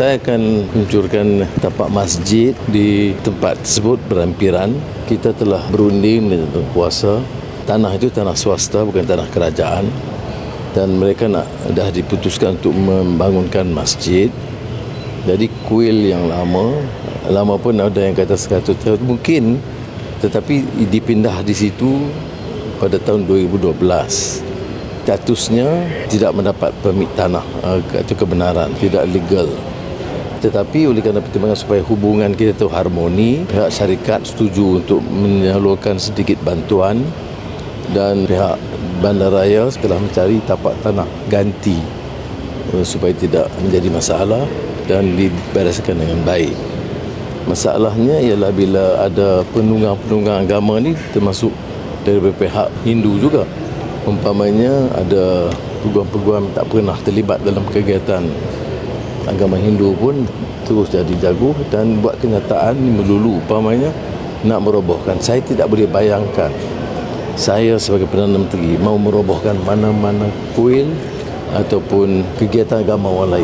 Saya akan luncurkan tapak masjid di tempat tersebut berampiran. Kita telah berunding dengan kuasa. Tanah itu tanah swasta bukan tanah kerajaan. Dan mereka nak dah diputuskan untuk membangunkan masjid. Jadi kuil yang lama, lama pun ada yang kata 100 tahun mungkin tetapi dipindah di situ pada tahun 2012 statusnya tidak mendapat permit tanah uh, atau kebenaran tidak legal tetapi oleh kerana pertimbangan supaya hubungan kita itu harmoni pihak syarikat setuju untuk menyalurkan sedikit bantuan dan pihak bandaraya telah mencari tapak tanah ganti uh, supaya tidak menjadi masalah dan dibereskan dengan baik. Masalahnya ialah bila ada penunggang-penunggang agama ni termasuk dari pihak Hindu juga. Umpamanya ada peguam-peguam tak pernah terlibat dalam kegiatan agama Hindu pun terus jadi jago dan buat kenyataan melulu. Umpamanya nak merobohkan. Saya tidak boleh bayangkan. Saya sebagai Perdana Menteri mau merobohkan mana-mana kuil ataupun kegiatan agama lain